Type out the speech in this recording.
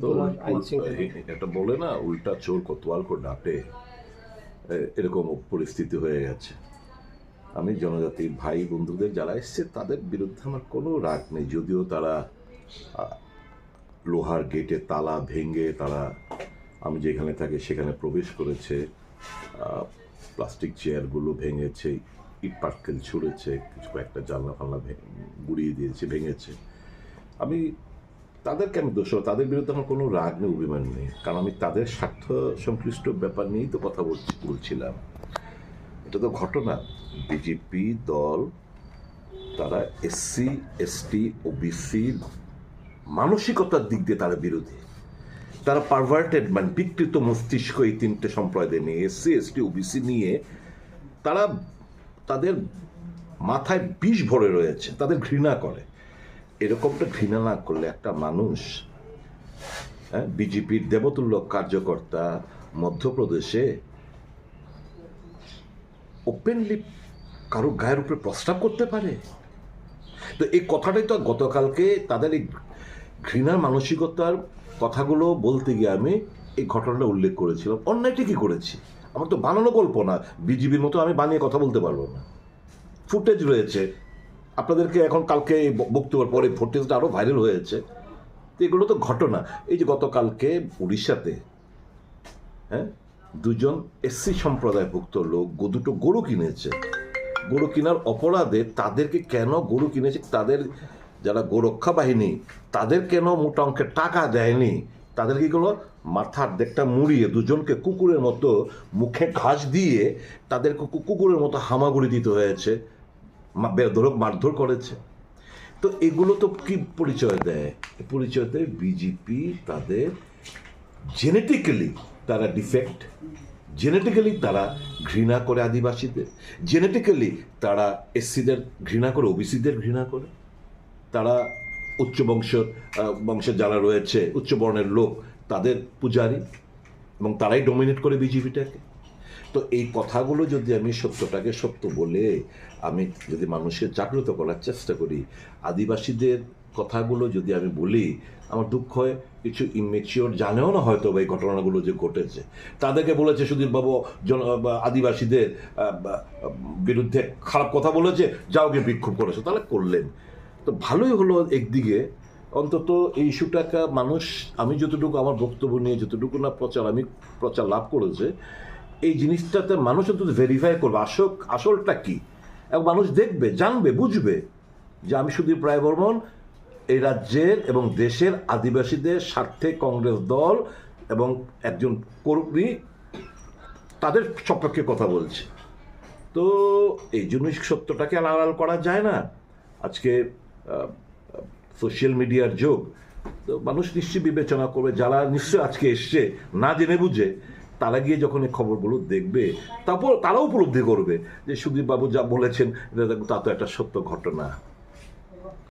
তো এটা বলে না উল্টা চোর কোতোয়াল করে ডাটে এরকম পরিস্থিতি হয়ে গেছে। আমি জনজাতির ভাই বন্ধুদের যারা এসছে তাদের বিরুদ্ধে আমার কোনো রাগ নেই। যদিও তারা লোহার গেটে তালা ভেঙে তারা আমি যেখানে থাকি সেখানে প্রবেশ করেছে। প্লাস্টিক চেয়ারগুলো ভেঙেছে ইট পাটকেল ছুঁড়েছে কিছু কয়েকটা জানলা ফালনা ভে- গুড়িয়ে দিয়েছে ভেঙেছে। আমি তাদেরকে আমি দোষ তাদের বিরুদ্ধে আমার কোনো রাগ নেই, অভিমান নেই। কারণ আমি তাদের স্বার্থ সংশ্লিষ্ট ব্যাপার নিয়েই তো কথা বলছি বলছিলাম। এটা তো ঘটনা। বিজেপি দল, তারা এসসি এসটি ও বিসির মানসিকতার দিক দিয়ে তারা বিরোধী। তারা পারভার্টেড মানে বিকৃত মস্তিষ্ক এই তিনটে সম্প্রদায় নিয়ে এসসি এসটি ওবিসি নিয়ে তারা তাদের মাথায় বিষ ভরে রয়েছে, তাদের ঘৃণা করে। এরকমটা ঘৃণা না করলে একটা মানুষ হ্যাঁ বিজেপির দেবতুল্য কার্যকর্তা মধ্যপ্রদেশে ওপেনলি কারও গায়ের উপরে প্রস্তাব করতে পারে? তো এই কথাটাই তো গতকালকে তাদের এই ঘৃণার মানসিকতার কথাগুলো বলতে গিয়ে আমি এই ঘটনাটা উল্লেখ করেছিলাম। অন্যায়টা কি করেছি? আমার তো বানানো গল্প না বিজিবির মতো আমি বানিয়ে কথা বলতে পারব না। ফুটেজ রয়েছে। আপনাদেরকে এখন কালকে এই ব- বক্তব্যের পরে ফুটেজটা আরও ভাইরাল হয়েছে। তো এগুলো তো ঘটনা। এই যে গতকালকে উড়িষ্যাতে হ্যাঁ দুজন এসসি সম্প্রদায়ভুক্ত লোক দুটো গরু কিনেছে। গরু কেনার অপরাধে তাদেরকে কেন গরু কিনেছে? তাদের যারা গোরক্ষা বাহিনী, তাদের কেন মোটা অঙ্কের টাকা দেয়নি? তাদের কি করল মাথার দেখটা মুড়িয়ে দুজনকে কুকুরের মতো মুখে ঘাস দিয়ে তাদেরকে কুকুরের মতো হামাগুড়ি দিতে হয়েছে? বেধরক মারধর করেছে। তো এগুলো তো কি পরিচয় দেয়? পরিচয় দেয় বিজেপি তাদের জেনেটিক্যালি তারা ডিফেক্ট জেনেটিক্যালি তারা ঘৃণা করে আদিবাসীদের জেনেটিক্যালি তারা এসসিদের ঘৃণা করে ওবিসিদের ঘৃণা করে। তারা উচ্চ বংশ বংশের যারা রয়েছে উচ্চ বর্ণের লোক, তাদের পূজারী এবং তারাই ডমিনেট করে বিজেপিটাকে তো এই কথাগুলো যদি আমি সত্যটাকে সত্য বলে আমি যদি মানুষকে জাগ্রত করার চেষ্টা করি, আদিবাসীদের কথাগুলো যদি আমি বলি, আমার দুঃখ হয়, কিছু ইমেচিওর জানেও না হয়তো এই ঘটনাগুলো যে ঘটেছে। তাদেরকে বলেছে, সুধীর বাবু, জন আদিবাসীদের বিরুদ্ধে খারাপ কথা বলেছে, যাও গিয়ে বিক্ষোভ করেছে। তাহলে করলেন। তো ভালোই হলো একদিকে। অন্তত এই ইস্যুটাকে মানুষ, আমি যতটুকু আমার বক্তব্য নিয়ে যতটুকু না প্রচার, আমি প্রচার লাভ করেছে এই জিনিসটাতে মানুষ অন্তত ভেরিফাই করবে, আসল আসলটা কি? এবং মানুষ দেখবে, জানবে, বুঝবে যে আমি সুদীপ রায় বর্মন এই রাজ্যের এবং দেশের আদিবাসীদের স্বার্থে কংগ্রেস দল এবং একজন কর্মী তাদের সপক্ষে কথা বলছে। তো এই জন্যই সত্যটাকে আড়াল করা যায় না। আজকে সোশ্যাল মিডিয়ার যুগ, তো মানুষ নিশ্চয়ই বিবেচনা করবে, যারা নিশ্চয়ই আজকে এসছে, না জেনে বুঝে তারা গিয়ে যখন এই খবরগুলো দেখবে, তারপর তারাও উপলব্ধি করবে যে সুদীপ বাবু যা বলেছেন তা তো একটা সত্য ঘটনা।